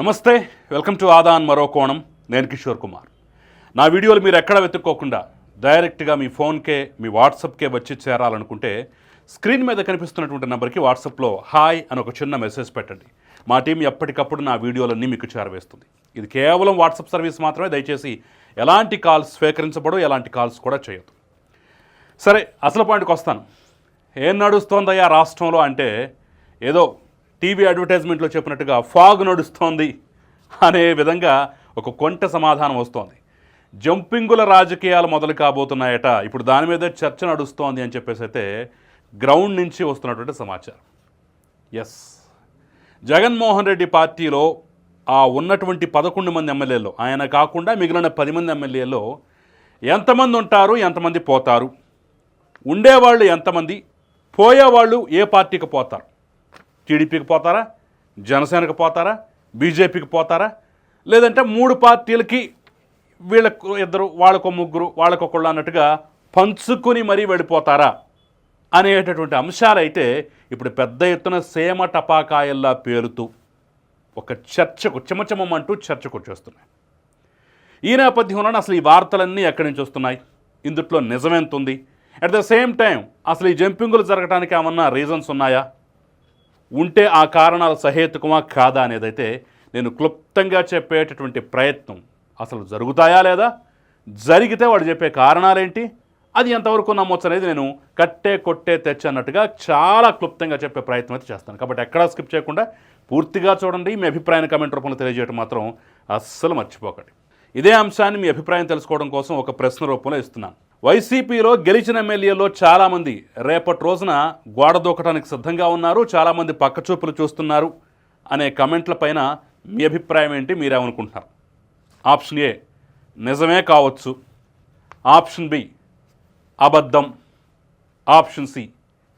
నమస్తే welcome to Aadan మరో కోణం. నేను కిషోర్ కుమార్. నా వీడియోలు మీరు ఎక్కడ వెతుక్కోకుండా డైరెక్ట్గా మీ ఫోన్కే మీ వాట్సాప్కే వచ్చి చేరాలనుకుంటే స్క్రీన్ మీద కనిపిస్తున్నటువంటి నెంబర్కి వాట్సాప్లో హాయ్ అని ఒక చిన్న మెసేజ్ పెట్టండి. మా టీం ఎప్పటికప్పుడు నా వీడియోలన్నీ మీకు చేరవేస్తుంది. ఇది కేవలం వాట్సాప్ సర్వీస్ మాత్రమే దయచేసి ఎలాంటి కాల్స్ స్వీకరించబడవు ఎలాంటి కాల్స్ కూడా చేయొద్దు. సరే అసలు పాయింట్కి వస్తాను. ఏం నడుస్తోందయ్యా రాష్ట్రంలో అంటే ఏదో టీవీ అడ్వర్టైజ్మెంట్లో చెప్పినట్టుగా ఫాగ్ నడుస్తోంది అనే విధంగా ఒక కొంట సమాధానం వస్తోంది. జంపింగుల రాజకీయాలు మొదలు కాబోతున్నాయట. ఇప్పుడు దాని మీద చర్చ నడుస్తోంది అని చెప్పేసి అయితే గ్రౌండ్ నుంచి వస్తున్నటువంటి సమాచారం. ఎస్ జగన్మోహన్ రెడ్డి పార్టీలో ఆ ఉన్నటువంటి పదకొండు మంది ఎమ్మెల్యేలు ఆయన కాకుండా మిగిలిన పది మంది ఎమ్మెల్యేలో ఎంతమంది ఉంటారు ఎంతమంది పోతారు? ఉండేవాళ్ళు ఎంతమంది? పోయేవాళ్ళు ఏ పార్టీకి పోతారు? టీడీపీకి పోతారా? జనసేనకి పోతారా? బీజేపీకి పోతారా? లేదంటే మూడు పార్టీలకి వీళ్ళకు ఇద్దరు వాళ్ళకు ముగ్గురు వాళ్ళకొకళ్ళు అన్నట్టుగా పంచుకుని మరీ వెళ్ళిపోతారా? అనేటటువంటి అంశాలైతే ఇప్పుడు పెద్ద ఎత్తున సేమ టపాకాయల్లా పేరుతూ ఒక చర్చకు చెమచమంటూ చర్చకు వచ్చేస్తున్నాయి. ఈ నేపథ్యంలో అసలు ఈ వార్తలన్నీ ఎక్కడి నుంచి వస్తున్నాయి? ఇందుట్లో నిజమెంత ఉంది అట్ ద సేమ్ టైం అసలు ఈ జంపింగులు జరగడానికి ఏమన్నా రీజన్స్ ఉన్నాయా? ఉంటే ఆ కారణాలు సహేతుకమా కాదా అనేదైతే నేను క్లుప్తంగా చెప్పేటటువంటి ప్రయత్నం అసలు జరుగుతాయా లేదా? జరిగితే వాడు చెప్పే కారణాలేంటి? అది ఎంతవరకు నమ్మొచ్చు అనేది నేను కట్టే కొట్టే తెచ్చన్నట్టుగా చాలా క్లుప్తంగా చెప్పే ప్రయత్నం అయితే చేస్తాను. కాబట్టి ఎక్కడా స్కిప్ చేయకుండా పూర్తిగా చూడండి. మీ అభిప్రాయాన్ని కమెంట్ రూపంలో తెలియజేయడం మాత్రం అస్సలు మర్చిపోకండి. ఇదే అంశాన్ని మీ అభిప్రాయం తెలుసుకోవడం కోసం ఒక ప్రశ్న రూపంలో ఇస్తున్నాను. వైసీపీలో గెలిచిన ఎమ్మెల్యేలో చాలామంది రేపటి రోజున గోడ దూకటానికి సిద్ధంగా ఉన్నారు చాలామంది పక్కచూపులు చూస్తున్నారు అనే కమెంట్ల పైన మీ అభిప్రాయం ఏంటి? మీరేమనుకుంటున్నారు? ఆప్షన్ ఏ నిజమే కావచ్చు. ఆప్షన్ బి అబద్ధం. ఆప్షన్ సి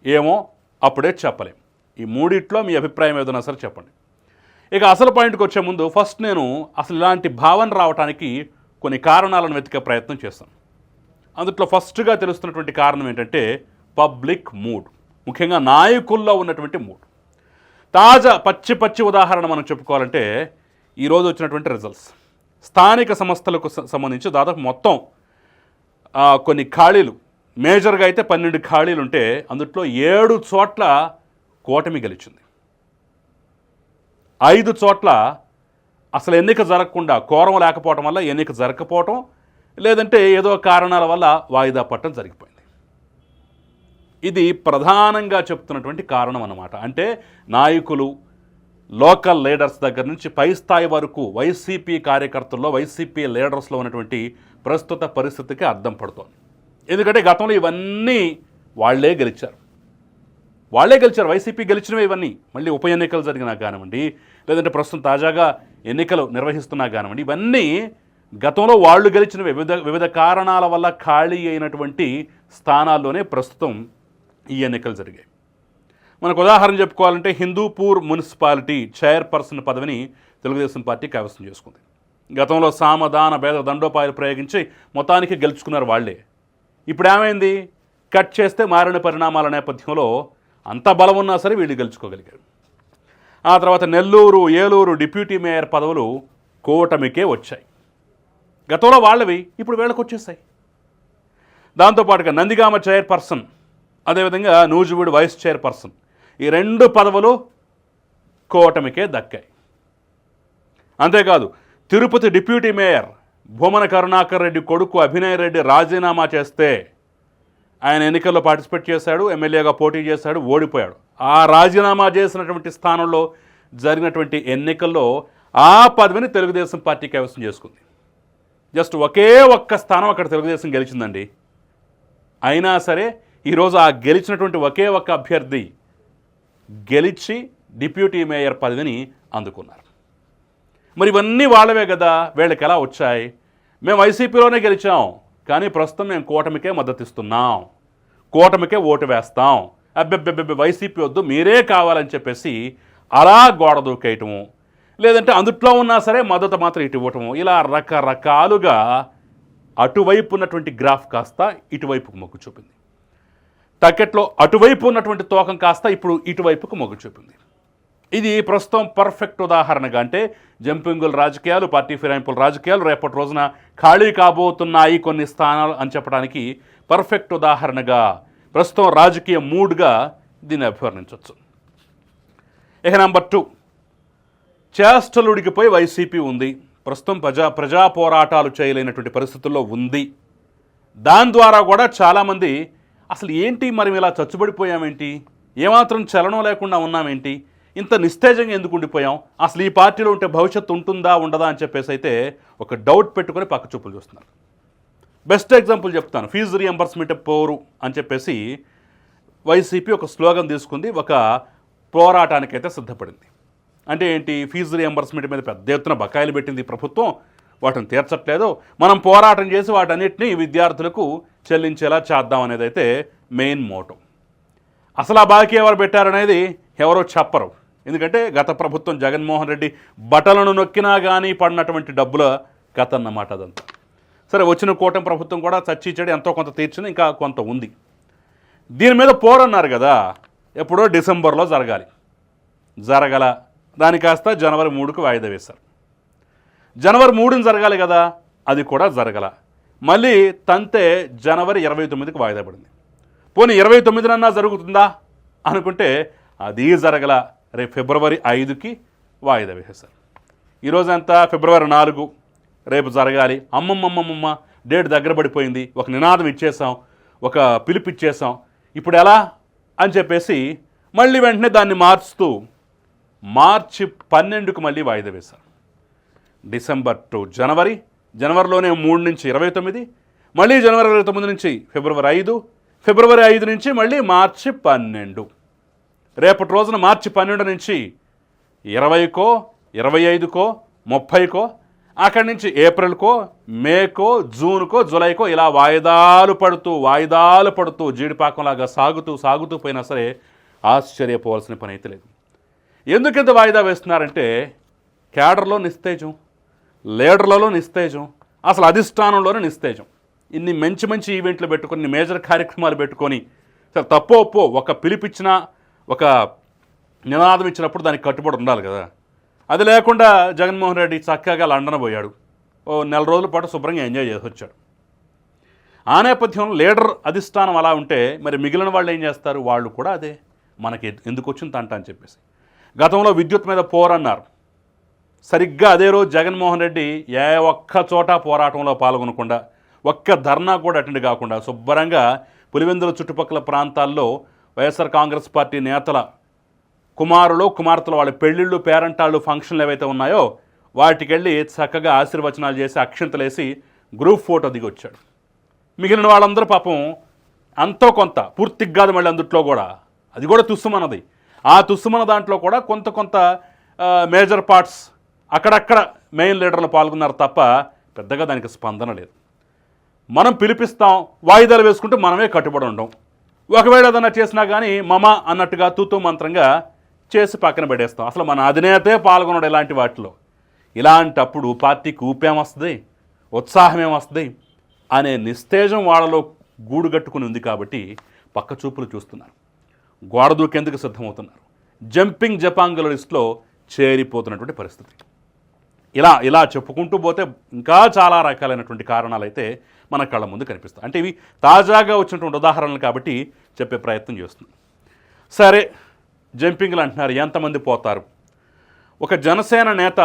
ఏమో అప్పుడే చెప్పలేం. ఈ మూడిట్లో మీ అభిప్రాయం ఏదైనా సరే చెప్పండి. ఇక అసలు పాయింట్కి వచ్చే ముందు ఫస్ట్ నేను అసలు ఇలాంటి భావన రావడానికి కొన్ని కారణాలను వెతికే ప్రయత్నం చేస్తాను. అందుట్లో ఫస్ట్గా తెలుస్తున్నటువంటి కారణం ఏంటంటే పబ్లిక్ మూడ్. ముఖ్యంగా నాయకుల్లో ఉన్నటువంటి మూడ్. తాజా పచ్చి పచ్చి ఉదాహరణ మనం చెప్పుకోవాలంటే ఈరోజు వచ్చినటువంటి రిజల్ట్స్ స్థానిక సంస్థలకు సంబంధించి దాదాపు మొత్తం కొన్ని ఖాళీలు. మేజర్గా అయితే పన్నెండు ఖాళీలు ఉంటే అందుట్లో ఏడు చోట్ల కూటమి గెలిచింది. ఐదు చోట్ల అసలు ఎన్నిక జరగకుండా కోరం లేకపోవటం వల్ల ఎన్నిక జరగకపోవటం లేదంటే ఏదో కారణాల వల్ల వాయిదా పట్టడం జరిగిపోయింది. ఇది ప్రధానంగా చెప్తున్నటువంటి కారణం అన్నమాట. అంటే నాయకులు లోకల్ లీడర్స్ దగ్గర నుంచి పై స్థాయి వరకు వైసీపీ కార్యకర్తల్లో వైసీపీ లీడర్స్లో ఉన్నటువంటి ప్రస్తుత పరిస్థితికి అర్థం పడుతోంది. ఎందుకంటే గతంలో ఇవన్నీ వాళ్ళే గెలిచారు. వాళ్ళే గెలిచారు. వైసీపీ గెలిచినవి ఇవన్నీ. మళ్ళీ ఉప ఎన్నికలు జరిగినా కానివ్వండి లేదంటే ప్రస్తుతం తాజాగా ఎన్నికలు నిర్వహిస్తున్నా కానివ్వండి ఇవన్నీ గతంలో వాళ్ళు గెలిచిన వివిధ వివిధ కారణాల వల్ల ఖాళీ అయినటువంటి స్థానాల్లోనే ప్రస్తుతం ఈ ఎన్నికలు జరిగాయి. మనకు ఉదాహరణ చెప్పుకోవాలంటే హిందూపూర్ మున్సిపాలిటీ చైర్పర్సన్ పదవిని తెలుగుదేశం పార్టీ కైవసం చేసుకుంది. గతంలో సామదాన భేద దండోపాయాలు ప్రయోగించి మొత్తానికి గెలుచుకున్నారు వాళ్ళే. ఇప్పుడు ఏమైంది కట్ చేస్తే మారిన పరిణామాల నేపథ్యంలో అంత బలం ఉన్నా సరే వీళ్ళు గెలుచుకోగలిగారు. ఆ తర్వాత నెల్లూరు ఏలూరు డిప్యూటీ మేయర్ పదవులు కూటమికే వచ్చాయి. గతంలో వాళ్ళవి ఇప్పుడు వీళ్ళకి వచ్చేసాయి దాంతోపాటుగా నందిగామ చైర్పర్సన్ అదేవిధంగా నూజివీడు వైస్ చైర్పర్సన్ ఈ రెండు పదవులు కూటమికే దక్కాయి. అంతేకాదు తిరుపతి డిప్యూటీ మేయర్ భూమన కరుణాకర్ రెడ్డి కొడుకు అభినయ్ రెడ్డి రాజీనామా చేస్తే ఆయన ఎన్నికల్లో పార్టిసిపేట్ చేశాడు ఎమ్మెల్యేగా పోటీ చేశాడు ఓడిపోయాడు. ఆ రాజీనామా చేసినటువంటి స్థానంలో జరిగినటువంటి ఎన్నికల్లో ఆ పదవిని తెలుగుదేశం పార్టీ కైవసం చేసుకుంది. జస్ట్ ఒకే ఒక్క స్థానం అక్కడ తెలుగుదేశం గెలిచిందండి. అయినా సరే ఈరోజు ఆ గెలిచినటువంటి ఒకే ఒక్క అభ్యర్థి గెలిచి డిప్యూటీ మేయర్ పదవిని అందుకున్నారు. మరి ఇవన్నీ వాళ్ళవే కదా వీళ్ళకి ఎలా వచ్చాయి? మేము వైసీపీలోనే గెలిచాం కానీ ప్రస్తుతం మేము కూటమికే మద్దతు ఇస్తున్నాం కూటమికే ఓటు వేస్తాం. అబ్బెబ్బెబ్బెబ్బె వైసీపీ వద్దు మీరే కావాలని చెప్పేసి అలా గోడ దూకేయటము. లేదంటే అందుట్లో ఉన్నా సరే మద్దతు మాత్రం ఇటు ఇవ్వటము. ఇలా రకరకాలుగా అటువైపు ఉన్నటువంటి గ్రాఫ్ కాస్త ఇటువైపుకు మొగ్గు చూపింది. టకెట్లో అటువైపు ఉన్నటువంటి తోకం కాస్త ఇప్పుడు ఇటువైపుకు మొగ్గు చూపింది. ఇది ప్రస్తుతం పర్ఫెక్ట్ ఉదాహరణగా అంటే జంపింగుల రాజకీయాలు పార్టీ ఫిరాయింపుల రాజకీయాలు రేపటి రోజున ఖాళీ కాబోతున్నాయి కొన్ని స్థానాలు అని చెప్పడానికి పర్ఫెక్ట్ ఉదాహరణగా ప్రస్తుతం రాజకీయ మూడ్గా దీన్ని అభివర్ణించవచ్చు. ఇక నెంబర్ టూ. చేష్టలుడికిపోయి వైసీపీ ఉంది. ప్రస్తుతం ప్రజా ప్రజా పోరాటాలు చేయలేనటువంటి పరిస్థితుల్లో ఉంది. దాని ద్వారా కూడా చాలామంది అసలు ఏంటి మరి ఇలా చచ్చుబడిపోయామేంటి? ఏమాత్రం చలనం లేకుండా ఉన్నామేంటి? ఇంత నిస్తేజంగా ఎందుకు ఉండిపోయాం? అసలు ఈ పార్టీలో ఉంటే భవిష్యత్తు ఉంటుందా ఉండదా అని చెప్పేసి అయితే ఒక డౌట్ పెట్టుకొని పక్క చూపులు చూస్తున్నారు. బెస్ట్ ఎగ్జాంపుల్ చెప్తాను. ఫీజు రియంబర్స్మెంట్ పోరు అని చెప్పేసి వైసీపీ ఒక స్లోగన్ తీసుకుంది. ఒక పోరాటానికైతే సిద్ధపడింది. అంటే ఏంటి ఫీజు రియంబర్స్మెంట్ మీద పెద్ద ఎత్తున బకాయిలు పెట్టింది ప్రభుత్వం. వాటిని తీర్చట్లేదు. మనం పోరాటం చేసి వాటన్నిటిని విద్యార్థులకు చెల్లించేలా చేద్దాం అనేది అయితే మెయిన్ మోటో. అసలు ఆ బాకీ ఎవరు పెట్టారనేది ఎవరో చెప్పరు. ఎందుకంటే గత ప్రభుత్వం జగన్మోహన్ రెడ్డి బటలను నొక్కినా కానీ పడినటువంటి డబ్బుల కథ అన్నమాట అదంతా. సరే వచ్చిన కూటమి ప్రభుత్వం కూడా చచ్చి ఎంతో కొంత తీర్చిన ఇంకా కొంత ఉంది. దీని మీద పోరన్నారు కదా ఎప్పుడో డిసెంబర్లో జరగాలి. జరగల దాని కాస్త జనవరి మూడుకు వాయిదా వేశారు. జనవరి మూడున జరగాలి కదా అది కూడా జరగల. మళ్ళీ తంతే జనవరి ఇరవై తొమ్మిదికి వాయిదా పడింది. పోనీ ఇరవై తొమ్మిదినన్నా జరుగుతుందా అనుకుంటే అది జరగల. రేపు ఫిబ్రవరి ఐదుకి వాయిదా వేసేశారు. ఈరోజు అంతా ఫిబ్రవరి నాలుగు. రేపు జరగాలి. అమ్మమ్మమ్మమ్మ డేట్ దగ్గర పడిపోయింది. ఒక నినాదం ఇచ్చేసాం ఒక పిలుపు ఇచ్చేసాం ఇప్పుడు ఎలా? అని చెప్పేసి మళ్ళీ వెంటనే దాన్ని మార్చుతూ మార్చి పన్నెండుకు మళ్ళీ వాయిదా వేశారు. డిసెంబర్ టు జనవరి జనవరిలోనే మూడు నుంచి ఇరవై తొమ్మిది మళ్ళీ జనవరి ఇరవై తొమ్మిది నుంచి ఫిబ్రవరి ఐదు ఫిబ్రవరి ఐదు నుంచి మళ్ళీ మార్చి పన్నెండు. రేపటి రోజున మార్చి పన్నెండు నుంచి ఇరవైకో ఇరవై ఐదుకో ముప్పైకో అక్కడి నుంచి ఏప్రిల్కో మేకో జూన్కో జూలైకో ఇలా వాయిదాలు పడుతూ వాయిదాలు పడుతూ జీడిపాకంలాగా సాగుతూ సాగుతూ పోయినా సరే ఆశ్చర్యపోవాల్సిన పని అయితే లేదు. ఎందుకింత వాయిదా వేస్తున్నారంటే క్యాడర్లో నిస్తేజం లీడర్లలో నిస్తేజం అసలు అధిష్టానంలోనే నిస్తేజం. ఇన్ని మంచి మంచి ఈవెంట్లు పెట్టుకొని మేజర్ కార్యక్రమాలు పెట్టుకొని సరే తప్పో ఒప్పో ఒక పిలిపిచ్చినా ఒక నినాదం ఇచ్చినప్పుడు దానికి కట్టుబడి ఉండాలి కదా. అది లేకుండా జగన్మోహన్ రెడ్డి చక్కగా లండన్ పోయాడు. ఓ నెల రోజుల పాటు శుభ్రంగా ఎంజాయ్ చేసి వచ్చాడు. ఆ నేపథ్యంలో లీడర్ అధిష్టానం అలా ఉంటే మరి మిగిలిన వాళ్ళు ఏం చేస్తారు? వాళ్ళు కూడా అదే మనకి ఎందుకు వచ్చింది తంట అని చెప్పేసి. గతంలో విద్యుత్ మీద పోరన్నారు. సరిగ్గా అదే రోజు జగన్మోహన్ రెడ్డి ఏ ఒక్క చోట పోరాటంలో పాల్గొనకుండా ఒక్క ధర్నా కూడా అటెండ్ కాకుండా శుభ్రంగా పులివెందుల చుట్టుపక్కల ప్రాంతాల్లో వైఎస్ఆర్ కాంగ్రెస్ పార్టీ నేతల కుమారులు కుమార్తెలు వాళ్ళ పెళ్ళిళ్ళు పేరంటాళ్ళు ఫంక్షన్లు ఏవైతే ఉన్నాయో వాటికి వెళ్ళి చక్కగా ఆశీర్వచనాలు చేసి అక్షింతలేసి గ్రూప్ ఫోటో దిగి వచ్చాడు మిగిలిన వాళ్ళందరూ పాపం అంతో కొంత పూర్తిగా కాదు మళ్ళీ అందుట్లో కూడా. అది కూడా తుస్సుమన్నది ఆ తుస్సుమన దాంట్లో కూడా కొంత కొంత మేజర్ పార్ట్స్ అక్కడక్కడ మెయిన్ లీడర్లు పాల్గొన్నారు తప్ప పెద్దగా దానికి స్పందన లేదు. మనం పిలిపిస్తాం వాయిదాలు వేసుకుంటూ మనమే కట్టుబడి ఉండం. ఒకవేళ ఏదన్నా చేసినా కానీ మమ అన్నట్టుగా తూతూ మంత్రంగా చేసి పక్కన పెట్టేస్తాం. అసలు మన అధినేతే పాల్గొనడు ఇలాంటి వాటిలో. ఇలాంటప్పుడు పార్టీకి ఊపేమొస్తుంది ఉత్సాహం ఏమొస్తుంది అనే నిస్తేజం వాళ్ళలో గూడు కట్టుకుని ఉంది కాబట్టి పక్క చూపులు చూస్తున్నారు. గోడ దూకేందుకు సిద్ధమవుతున్నారు? జంపింగ్ జపాంగుల లిస్టులో చేరిపోతున్నటువంటి పరిస్థితి. ఇలా ఇలా చెప్పుకుంటూ పోతే ఇంకా చాలా రకాలైనటువంటి కారణాలు అయితే మన కళ్ళ ముందు కనిపిస్తాయి. అంటే ఇవి తాజాగా వచ్చినటువంటి ఉదాహరణలు కాబట్టి చెప్పే ప్రయత్నం చేస్తున్నాం. సరే జంపింగ్లు అంటున్నారు ఎంతమంది పోతారు? ఒక జనసేన నేత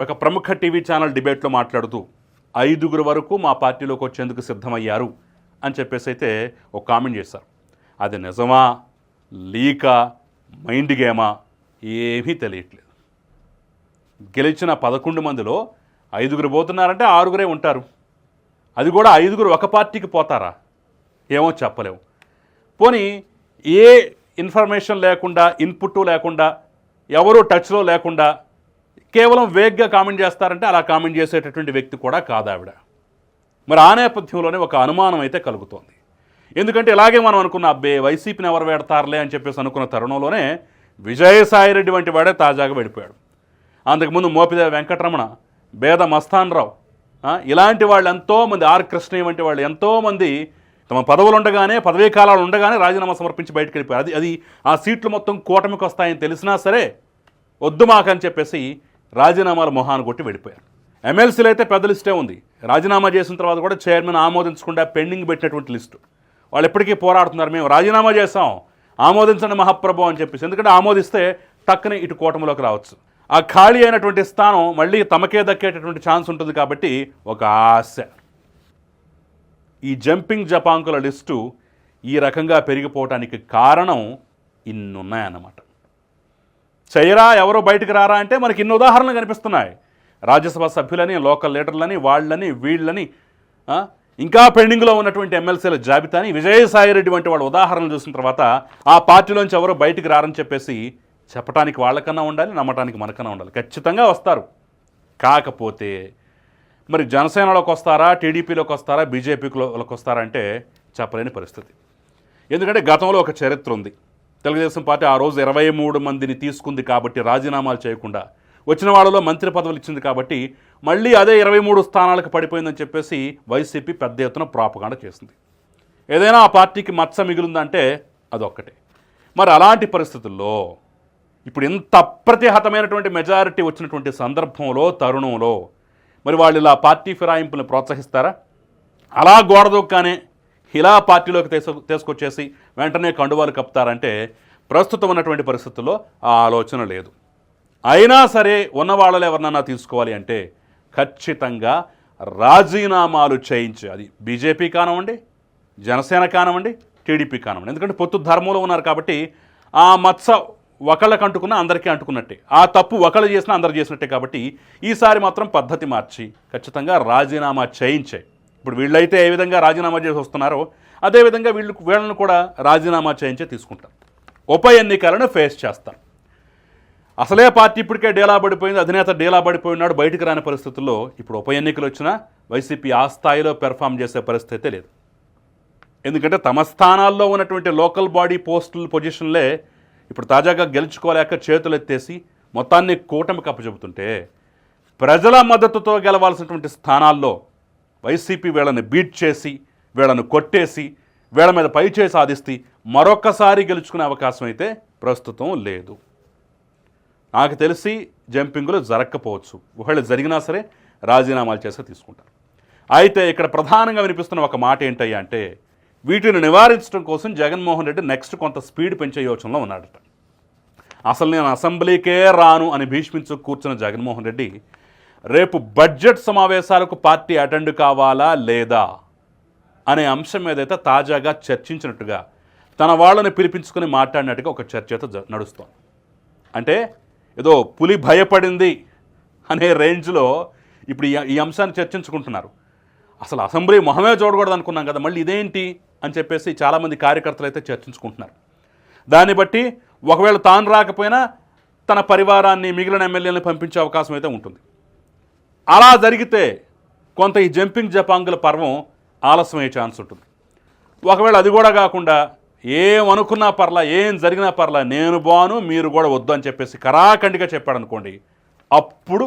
ఒక ప్రముఖ టీవీ ఛానల్ డిబేట్లో మాట్లాడుతూ ఐదుగురు వరకు మా పార్టీలోకి వచ్చేందుకు సిద్ధమయ్యారు అని చెప్పేసి అయితే ఒక కామెంట్ చేశారు. అది నిజమా? లీకా మైండ్ గేమా ఏమీ తెలియట్లేదు. గెలిచిన పదకొండు మందిలో ఐదుగురు పోతున్నారంటే ఆరుగురే ఉంటారు. అది కూడా ఐదుగురు ఒక పార్టీకి పోతారా? ఏమో చెప్పలేము పోనీ ఏ ఇన్ఫర్మేషన్ లేకుండా ఇన్పుట్ లేకుండా ఎవరు టచ్లో లేకుండా కేవలం వేగ్గా కామెంట్ చేస్తారంటే అలా కామెంట్ చేసేటటువంటి వ్యక్తి కూడా కాదు ఆవిడ. మరి ఆ నేపథ్యంలోనే ఒక అనుమానం అయితే కలుగుతోంది. ఎందుకంటే ఇలాగే మనం అనుకున్న అబ్బే వైసీపీని ఎవరు పెడతారులే అని చెప్పేసి అనుకున్న తరుణంలోనే విజయసాయిరెడ్డి వంటి వాడే తాజాగా వెళ్ళిపోయాడు. అంతకుముందు మోపిదేవి వెంకటరమణ బేద మస్తాన్ రావు ఇలాంటి వాళ్ళు ఎంతోమంది ఆర్ కృష్ణయ్య వంటి వాళ్ళు ఎంతోమంది తమ పదవులు ఉండగానే పదవీ కాలాలు ఉండగానే రాజీనామా సమర్పించి బయటకు వెళ్ళిపోయారు. అది అది ఆ సీట్లు మొత్తం కూటమికి వస్తాయని తెలిసినా సరే వద్దు మాకని చెప్పేసి రాజీనామాలు మొహాన్ని కొట్టి వెళ్ళిపోయారు. ఎమ్మెల్సీలు అయితే పెద్ద లిస్టే ఉంది. రాజీనామా చేసిన తర్వాత కూడా చైర్మన్ ఆమోదించకుండా పెండింగ్ పెట్టినటువంటి లిస్టు. వాళ్ళు ఎప్పటికీ పోరాడుతున్నారు. మేము రాజీనామా చేస్తాం ఆమోదించండి మహాప్రభు అని చెప్పేసి. ఎందుకంటే ఆమోదిస్తే టక్కుని ఇటు కూటమిలోకి రావచ్చు. ఆ ఖాళీ అయినటువంటి స్థానం మళ్ళీ తమకే దక్కేటటువంటి ఛాన్స్ ఉంటుంది కాబట్టి ఒక ఆశ. ఈ జంపింగ్ జపాంకుల లిస్టు ఈ రకంగా పెరిగిపోవటానికి కారణం ఇన్నున్నాయన్నమాట. చైరా ఎవరో బయటకు రారా అంటే మనకి ఇన్ని ఉదాహరణలు కనిపిస్తున్నాయి. రాజ్యసభ సభ్యులని లోకల్ లీడర్లని వాళ్ళని వీళ్ళని ఇంకా పెండింగ్లో ఉన్నటువంటి ఎమ్మెల్సీల జాబితాని విజయసాయిరెడ్డి వంటి వాళ్ళ ఉదాహరణలు చూసిన తర్వాత ఆ పార్టీలోంచి ఎవరో బయటికి రారని చెప్పేసి చెప్పడానికి వాళ్ళకన్నా ఉండాలి నమ్మటానికి మనకన్నా ఉండాలి. ఖచ్చితంగా వస్తారు. కాకపోతే మరి జనసేనలోకి వస్తారా టీడీపీలోకి వస్తారా బీజేపీలోకి వస్తారా అంటే చెప్పలేని పరిస్థితి. ఎందుకంటే గతంలో ఒక చరిత్ర ఉంది. తెలుగుదేశం పార్టీ ఆ రోజు ఇరవై మూడు మందిని తీసుకుంది కాబట్టి రాజీనామాలు చేయకుండా వచ్చిన వాళ్ళలో మంత్రి పదవులు ఇచ్చింది కాబట్టి మళ్ళీ అదే ఇరవై మూడు స్థానాలకు పడిపోయిందని చెప్పేసి వైసీపీ పెద్ద ఎత్తున ప్రాపగాండ చేసింది. ఏదైనా ఆ పార్టీకి మచ్చ మిగిలిందంటే అదొక్కటే. మరి అలాంటి పరిస్థితుల్లో ఇప్పుడు ఇంత అప్రతిహతమైనటువంటి మెజారిటీ వచ్చినటువంటి సందర్భంలో తరుణంలో మరి వాళ్ళు ఇలా పార్టీ ఫిరాయింపులను ప్రోత్సహిస్తారా? అలా గోడదొక్కానే ఇలా పార్టీలోకి తీసు తీసుకొచ్చేసి వెంటనే కండువాలు కప్పుతారంటే ప్రస్తుతం ఉన్నటువంటి పరిస్థితుల్లో ఆ ఆలోచన లేదు. అయినా సరే ఉన్న వాళ్ళలో ఎవరినన్నా తీసుకోవాలి అంటే ఖచ్చితంగా రాజీనామాలు చేయించి. అది బీజేపీ కానివ్వండి జనసేన కానివ్వండి టీడీపీ కానివ్వండి. ఎందుకంటే పొత్తు ధర్మంలో ఉన్నారు కాబట్టి ఆ మత్స ఒకళ్ళకి అంటుకున్న అందరికీ అంటుకున్నట్టే. ఆ తప్పు ఒకళ్ళు చేసినా అందరు చేసినట్టే కాబట్టి ఈసారి మాత్రం పద్ధతి మార్చి ఖచ్చితంగా రాజీనామా చేయించే. ఇప్పుడు వీళ్ళైతే ఏ విధంగా రాజీనామా చేసి వస్తున్నారో అదేవిధంగా వీళ్ళు వీళ్ళను కూడా రాజీనామా చేయించే తీసుకుంటారు ఉప ఎన్నికలను ఫేస్ చేస్తారు అసలే పార్టీ ఇప్పటికే డేలా పడిపోయింది అధినేత డేలా పడిపోయినాడు బయటకు రాని పరిస్థితుల్లో ఇప్పుడు ఉప ఎన్నికలు వచ్చినా వైసీపీ ఆ స్థాయిలో పెర్ఫామ్ చేసే పరిస్థితి లేదు. ఎందుకంటే తమ స్థానాల్లో ఉన్నటువంటి లోకల్ బాడీ పోస్టుల పొజిషన్లే ఇప్పుడు తాజాగా గెలుచుకోలేక చేతులు ఎత్తేసి మొత్తాన్ని కూటమికి అప్పచెబుతుంటే ప్రజల మద్దతుతో గెలవాల్సినటువంటి స్థానాల్లో వైసీపీ వీళ్ళని బీట్ చేసి వీళ్ళను కొట్టేసి వీళ్ళ మీద పైచే సాధిస్తే మరొకసారి గెలుచుకునే అవకాశం అయితే ప్రస్తుతం లేదు. నాకు తెలిసి జంపింగ్లు జరగకపోవచ్చు ఒకవేళ జరిగినా సరే రాజీనామాలు చేస్తే తీసుకుంటారు. అయితే ఇక్కడ ప్రధానంగా వినిపిస్తున్న ఒక మాట ఏంటయ్యా అంటే వీటిని నివారించడం కోసం జగన్మోహన్ రెడ్డి నెక్స్ట్ కొంత స్పీడ్ పెంచే యోచనలో ఉన్నాడట. అసలు నేను అసెంబ్లీకే రాను అని భీష్మించు కూర్చున్న జగన్మోహన్ రెడ్డి రేపు బడ్జెట్ సమావేశాలకు పార్టీ అటెండ్ కావాలా లేదా అనే అంశం ఏదైతే తాజాగా చర్చించినట్టుగా తన వాళ్ళని పిలిపించుకుని మాట్లాడినట్టుగా ఒక చర్చ అయితే నడుస్తోంది. అంటే ఏదో పులి భయపడింది అనే రేంజ్లో ఇప్పుడు ఈ ఈ అంశాన్ని చర్చించుకుంటున్నారు. అసలు అసెంబ్లీ మొహమే చూడకూడదు అనుకున్నాం కదా మళ్ళీ ఇదేంటి అని చెప్పేసి చాలామంది కార్యకర్తలు అయితే చర్చించుకుంటున్నారు. దాన్ని బట్టి ఒకవేళ తాను రాకపోయినా తన పరివారాన్ని మిగిలిన ఎమ్మెల్యేలను పంపించే అవకాశం అయితే ఉంటుంది. అలా జరిగితే కొంత ఈ జంపింగ్ జపాంగుల పర్వం ఆలస్యమయ్యే ఛాన్స్ ఉంటుంది. ఒకవేళ అది కూడా కాకుండా ఏమనుకున్నా పర్లా ఏం జరిగినా పర్లా నేను బాను మీరు కూడా వద్దు అని చెప్పేసి కరాఖండిగా చెప్పాడు అనుకోండి అప్పుడు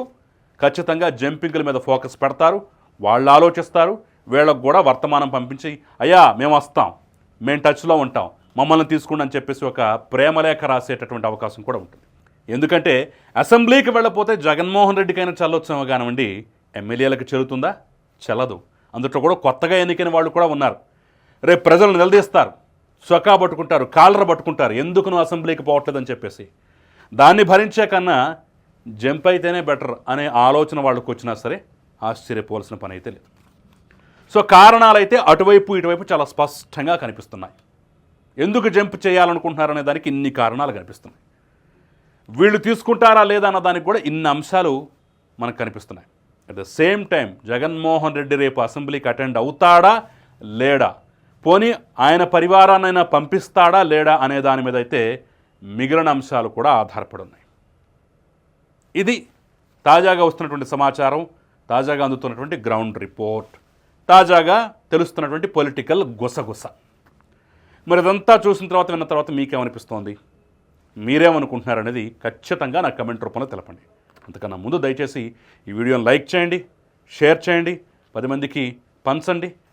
ఖచ్చితంగా జంపింగ్ల మీద ఫోకస్ పెడతారు వాళ్ళు ఆలోచిస్తారు వీళ్ళకు కూడా వర్తమానం పంపించి అయ్యా మేము వస్తాం మేము టచ్లో ఉంటాం మమ్మల్ని తీసుకుండి అని చెప్పేసి ఒక ప్రేమలేఖ రాసేటటువంటి అవకాశం కూడా ఉంటుంది. ఎందుకంటే అసెంబ్లీకి వెళ్ళపోతే జగన్మోహన్ రెడ్డికైనా చల్లొచ్చేమో కానివ్వండి ఎమ్మెల్యేలకు చెల్లుతుందా? చెల్లదు. అందులో కూడా కొత్తగా ఎన్నికైన వాళ్ళు కూడా ఉన్నారు. రేపు ప్రజలు నిలదీస్తారు. సొకా పట్టుకుంటారు కాలర పట్టుకుంటారు. ఎందుకు నువ్వు అసెంబ్లీకి పోవట్లేదని చెప్పేసి. దాన్ని భరించే కన్నా జంప్ అయితేనే బెటర్ అనే ఆలోచన వాళ్ళకు వచ్చినా సరే ఆశ్చర్యపోవాల్సిన పని అయితే లేదు. సో కారణాలైతే అటువైపు ఇటువైపు చాలా స్పష్టంగా కనిపిస్తున్నాయి. ఎందుకు జంప్ చేయాలనుకుంటున్నారనే దానికి ఇన్ని కారణాలు కనిపిస్తున్నాయి. వీళ్ళు తీసుకుంటారా లేదా అన్న దానికి కూడా ఇన్ని అంశాలు మనకు కనిపిస్తున్నాయి. At the same time Jaganmohan Reddy రేపు అసెంబ్లీకి అటెండ్ అవుతాడా లేడా? పోనీ ఆయన పరివారాన్నైనా పంపిస్తాడా లేడా అనే దాని మీద అయితే మిగిలిన అంశాలు కూడా ఆధారపడి ఉన్నాయి ఇది తాజాగా వస్తున్నటువంటి సమాచారం తాజాగా అందుతున్నటువంటి గ్రౌండ్ రిపోర్ట్ తాజాగా తెలుస్తున్నటువంటి పొలిటికల్ గుసగుస. మరి ఇదంతా చూసిన తర్వాత విన్న తర్వాత మీకేమనిపిస్తోంది? మీరేమనుకుంటున్నారనేది ఖచ్చితంగా నా కమెంట్ రూపంలో తెలపండి. అంతకన్నా ముందు దయచేసి ఈ వీడియోని లైక్ చేయండి షేర్ చేయండి పది మందికి పంచండి.